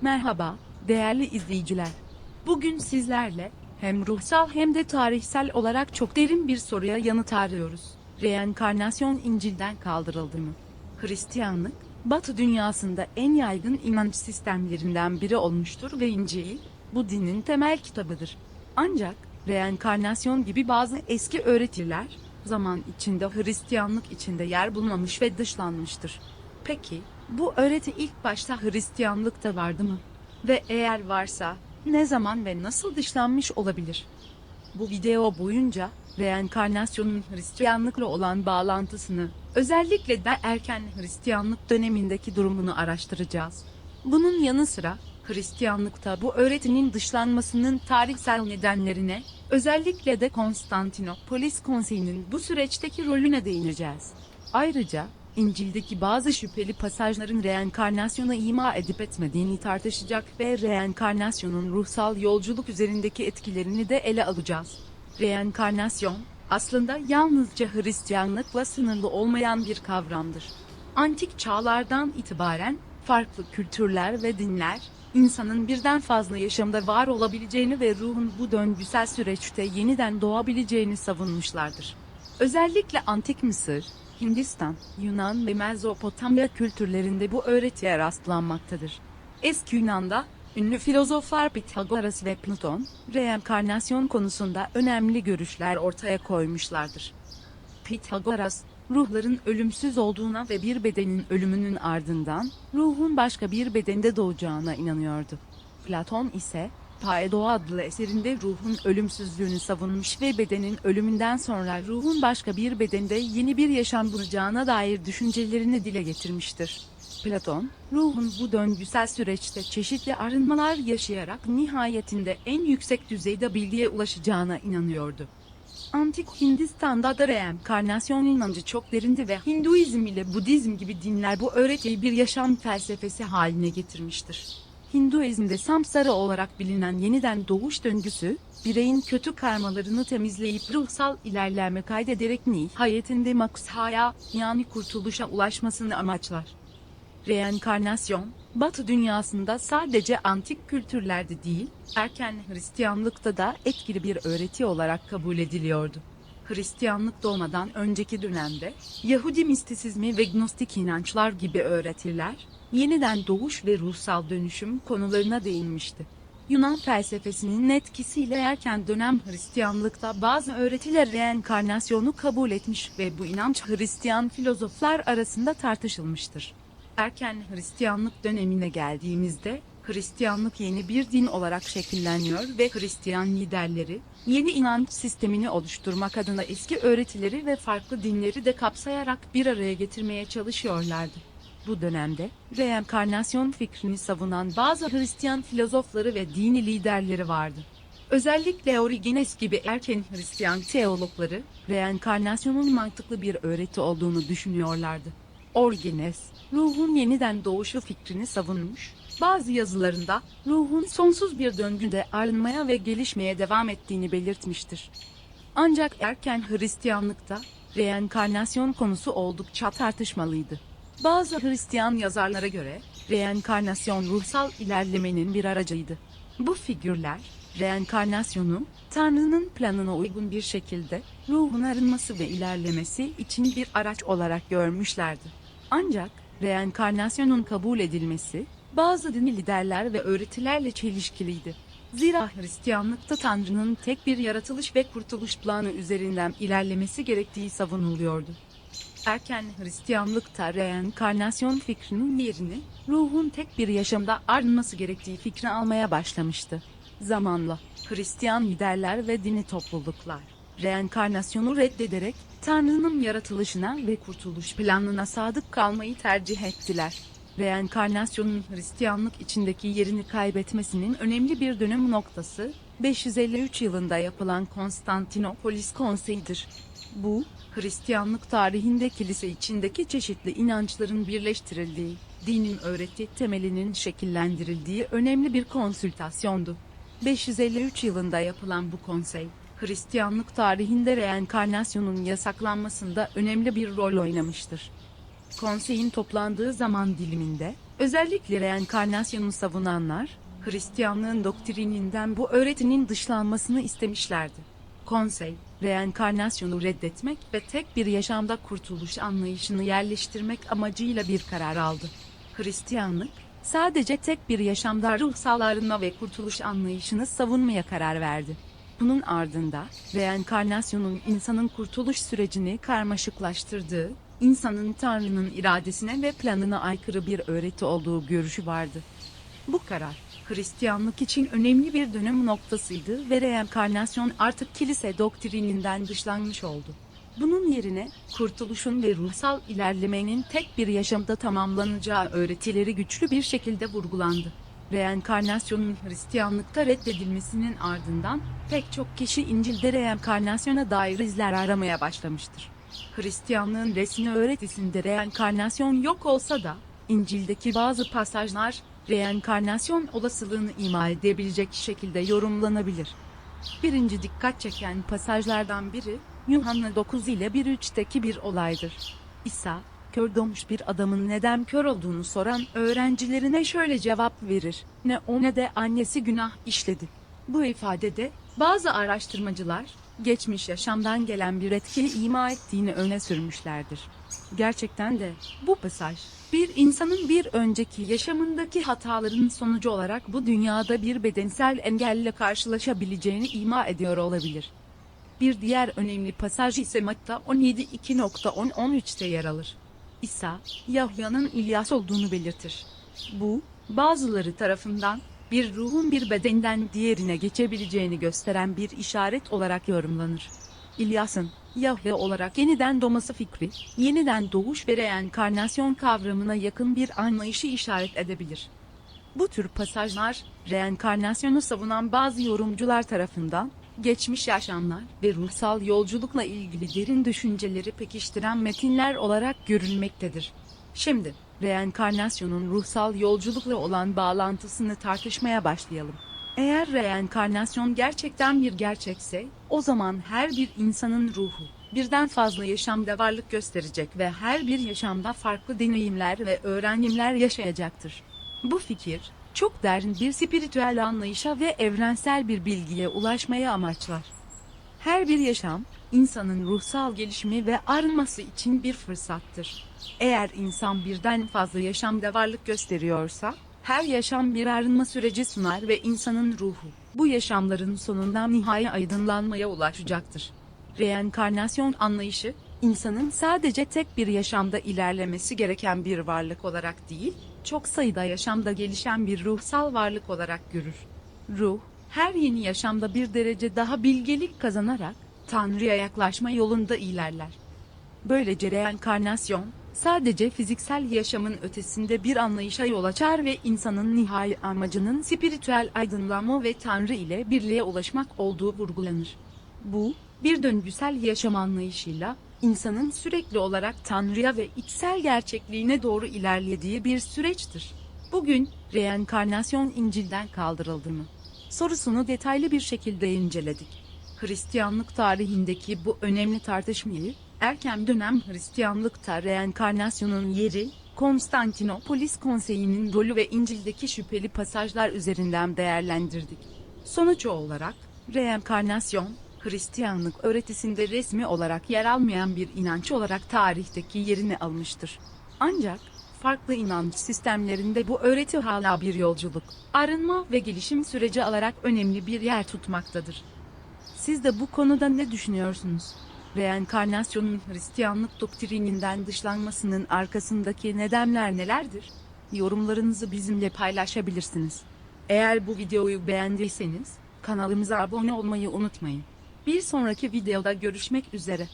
Merhaba, değerli izleyiciler. Bugün sizlerle hem ruhsal hem de tarihsel olarak çok derin bir soruya yanıt arıyoruz. Reenkarnasyon İncil'den kaldırıldı mı? Hristiyanlık, Batı dünyasında en yaygın inanç sistemlerinden biri olmuştur ve İncil, bu dinin temel kitabıdır. Ancak, reenkarnasyon gibi bazı eski öğretiler, zaman içinde Hristiyanlık içinde yer bulmamış ve dışlanmıştır. Peki, bu öğreti ilk başta Hristiyanlıkta vardı mı? Ve eğer varsa, ne zaman ve nasıl dışlanmış olabilir? Bu video boyunca reenkarnasyonun Hristiyanlıkla olan bağlantısını, özellikle de erken Hristiyanlık dönemindeki durumunu araştıracağız. Bunun yanı sıra Hristiyanlıkta bu öğretinin dışlanmasının tarihsel nedenlerine, özellikle de Konstantinopolis Konseyi'nin bu süreçteki rolüne değineceğiz. Ayrıca İncil'deki bazı şüpheli pasajların reenkarnasyona ima edip etmediğini tartışacak ve reenkarnasyonun ruhsal yolculuk üzerindeki etkilerini de ele alacağız. Reenkarnasyon, aslında yalnızca Hristiyanlıkla sınırlı olmayan bir kavramdır. Antik çağlardan itibaren farklı kültürler ve dinler, insanın birden fazla yaşamda var olabileceğini ve ruhun bu döngüsel süreçte yeniden doğabileceğini savunmuşlardır. Özellikle Antik Mısır, Hindistan, Yunan ve Mezopotamya kültürlerinde bu öğretiye rastlanmaktadır. Eski Yunan'da ünlü filozoflar Pitagoras ve Platon, reenkarnasyon konusunda önemli görüşler ortaya koymuşlardır. Pitagoras, ruhların ölümsüz olduğuna ve bir bedenin ölümünün ardından ruhun başka bir bedende doğacağına inanıyordu. Platon ise Paedo adlı eserinde ruhun ölümsüzlüğünü savunmuş ve bedenin ölümünden sonra ruhun başka bir bedende yeni bir yaşam bulacağına dair düşüncelerini dile getirmiştir. Platon, ruhun bu döngüsel süreçte çeşitli arınmalar yaşayarak nihayetinde en yüksek düzeyde bilgiye ulaşacağına inanıyordu. Antik Hindistan'da da reenkarnasyon inancı çok derindi ve Hinduizm ile Budizm gibi dinler bu öğretiyi bir yaşam felsefesi haline getirmiştir. Hinduizm'de samsara olarak bilinen yeniden doğuş döngüsü, bireyin kötü karmalarını temizleyip ruhsal ilerleme kaydederek nihayetinde makshaya yani kurtuluşa ulaşmasını amaçlar. Reenkarnasyon, Batı dünyasında sadece antik kültürlerde değil, erken Hristiyanlıkta da etkili bir öğreti olarak kabul ediliyordu. Hristiyanlık doğmadan önceki dönemde, Yahudi mistisizmi ve gnostik inançlar gibi öğretiler, yeniden doğuş ve ruhsal dönüşüm konularına değinmişti. Yunan felsefesinin etkisiyle erken dönem Hristiyanlıkta bazı öğretiler reenkarnasyonu kabul etmiş ve bu inanç Hristiyan filozoflar arasında tartışılmıştır. Erken Hristiyanlık dönemine geldiğimizde Hristiyanlık yeni bir din olarak şekilleniyor ve Hristiyan liderleri yeni inanç sistemini oluşturmak adına eski öğretileri ve farklı dinleri de kapsayarak bir araya getirmeye çalışıyorlardı. Bu dönemde reenkarnasyon fikrini savunan bazı Hristiyan filozofları ve dini liderleri vardı. Özellikle Origenes gibi erken Hristiyan teologları reenkarnasyonun mantıklı bir öğreti olduğunu düşünüyorlardı. Origenes, ruhun yeniden doğuşu fikrini savunmuş, bazı yazılarında ruhun sonsuz bir döngüde arınmaya ve gelişmeye devam ettiğini belirtmiştir. Ancak erken Hristiyanlıkta reenkarnasyon konusu oldukça tartışmalıydı. Bazı Hristiyan yazarlara göre reenkarnasyon ruhsal ilerlemenin bir aracıydı. Bu figürler reenkarnasyonu Tanrı'nın planına uygun bir şekilde ruhun arınması ve ilerlemesi için bir araç olarak görmüşlerdi. Ancak reenkarnasyonun kabul edilmesi bazı dini liderler ve öğretilerle çelişkiliydi. Zira Hristiyanlıkta Tanrı'nın tek bir yaratılış ve kurtuluş planı üzerinden ilerlemesi gerektiği savunuluyordu. Erken Hristiyanlıkta reenkarnasyon fikrinin yerini ruhun tek bir yaşamda arınması gerektiği fikri almaya başlamıştı. Zamanla Hristiyan liderler ve dini topluluklar reenkarnasyonu reddederek Tanrı'nın yaratılışına ve kurtuluş planına sadık kalmayı tercih ettiler. Reenkarnasyonun Hristiyanlık içindeki yerini kaybetmesinin önemli bir dönüm noktası 553 yılında yapılan Konstantinopolis Konseyi'dir. Bu, Hristiyanlık tarihinde kilise içindeki çeşitli inançların birleştirildiği, dinin öğreti temelinin şekillendirildiği önemli bir konsültasyondu. 553 yılında yapılan bu konsey, Hristiyanlık tarihinde reenkarnasyonun yasaklanmasında önemli bir rol oynamıştır. Konseyin toplandığı zaman diliminde, özellikle reenkarnasyonu savunanlar, Hristiyanlığın doktrininden bu öğretinin dışlanmasını istemişlerdi. Konsey, reenkarnasyonu reddetmek ve tek bir yaşamda kurtuluş anlayışını yerleştirmek amacıyla bir karar aldı. Hristiyanlık, sadece tek bir yaşamda ruhsal arınma ve kurtuluş anlayışını savunmaya karar verdi. Bunun ardında, reenkarnasyonun insanın kurtuluş sürecini karmaşıklaştırdığı, insanın Tanrı'nın iradesine ve planına aykırı bir öğreti olduğu görüşü vardı. Bu karar, Hristiyanlık için önemli bir dönüm noktasıydı ve reenkarnasyon artık kilise doktrininden dışlanmış oldu. Bunun yerine, kurtuluşun ve ruhsal ilerlemenin tek bir yaşamda tamamlanacağı öğretileri güçlü bir şekilde vurgulandı. Reenkarnasyonun Hristiyanlıkta reddedilmesinin ardından, pek çok kişi İncil'de reenkarnasyona dair izler aramaya başlamıştır. Hristiyanlığın resmi öğretisinde reenkarnasyon yok olsa da, İncil'deki bazı pasajlar, reenkarnasyon olasılığını ima edebilecek şekilde yorumlanabilir. Birinci dikkat çeken pasajlardan biri, Yuhanna 9 ile 1.3'teki bir olaydır. İsa, kör doğmuş bir adamın neden kör olduğunu soran öğrencilerine şöyle cevap verir. Ne o ne de annesi günah işledi. Bu ifadede, bazı araştırmacılar, geçmiş yaşamdan gelen bir etkiyi ima ettiğini öne sürmüşlerdir. Gerçekten de, bu pasaj, bir insanın bir önceki yaşamındaki hataların sonucu olarak bu dünyada bir bedensel engelle karşılaşabileceğini ima ediyor olabilir. Bir diğer önemli pasaj ise Matta 17 2.10-13'te yer alır. İsa, Yahya'nın İlyas olduğunu belirtir. Bu, bazıları tarafından, bir ruhun bir bedenden diğerine geçebileceğini gösteren bir işaret olarak yorumlanır. İlyas'ın, Yahya olarak yeniden doğması fikri, yeniden doğuş ve reenkarnasyon kavramına yakın bir anlayışı işaret edebilir. Bu tür pasajlar, reenkarnasyonu savunan bazı yorumcular tarafından, geçmiş yaşamlar ve ruhsal yolculukla ilgili derin düşünceleri pekiştiren metinler olarak görülmektedir. Şimdi, reenkarnasyonun ruhsal yolculukla olan bağlantısını tartışmaya başlayalım. Eğer reenkarnasyon gerçekten bir gerçekse, o zaman her bir insanın ruhu, birden fazla yaşamda varlık gösterecek ve her bir yaşamda farklı deneyimler ve öğrenimler yaşayacaktır. Bu fikir, çok derin bir spiritüel anlayışa ve evrensel bir bilgiye ulaşmaya amaçlar. Her bir yaşam, insanın ruhsal gelişimi ve arınması için bir fırsattır. Eğer insan birden fazla yaşamda varlık gösteriyorsa, her yaşam bir arınma süreci sunar ve insanın ruhu, bu yaşamların sonunda nihai aydınlanmaya ulaşacaktır. Reenkarnasyon anlayışı, insanın sadece tek bir yaşamda ilerlemesi gereken bir varlık olarak değil, çok sayıda yaşamda gelişen bir ruhsal varlık olarak görür. Ruh, her yeni yaşamda bir derece daha bilgelik kazanarak, Tanrı'ya yaklaşma yolunda ilerler. Böylece reenkarnasyon, sadece fiziksel yaşamın ötesinde bir anlayışa yol açar ve insanın nihai amacının spiritüel aydınlanma ve Tanrı ile birliğe ulaşmak olduğu vurgulanır. Bu, bir döngüsel yaşam anlayışıyla, insanın sürekli olarak Tanrı'ya ve içsel gerçekliğine doğru ilerlediği bir süreçtir. Bugün, reenkarnasyon İncil'den kaldırıldı mı? Sorusunu detaylı bir şekilde inceledik. Hristiyanlık tarihindeki bu önemli tartışmayı, erken dönem Hristiyanlıkta reenkarnasyonun yeri, Konstantinopolis Konseyi'nin rolü ve İncil'deki şüpheli pasajlar üzerinden değerlendirdik. Sonuç olarak, reenkarnasyon, Hristiyanlık öğretisinde resmi olarak yer almayan bir inanç olarak tarihteki yerini almıştır. Ancak, farklı inanç sistemlerinde bu öğreti hala bir yolculuk, arınma ve gelişim süreci alarak önemli bir yer tutmaktadır. Siz de bu konuda ne düşünüyorsunuz? Reenkarnasyonun Hristiyanlık doktrininden dışlanmasının arkasındaki nedenler nelerdir? Yorumlarınızı bizimle paylaşabilirsiniz. Eğer bu videoyu beğendiyseniz kanalımıza abone olmayı unutmayın. Bir sonraki videoda görüşmek üzere.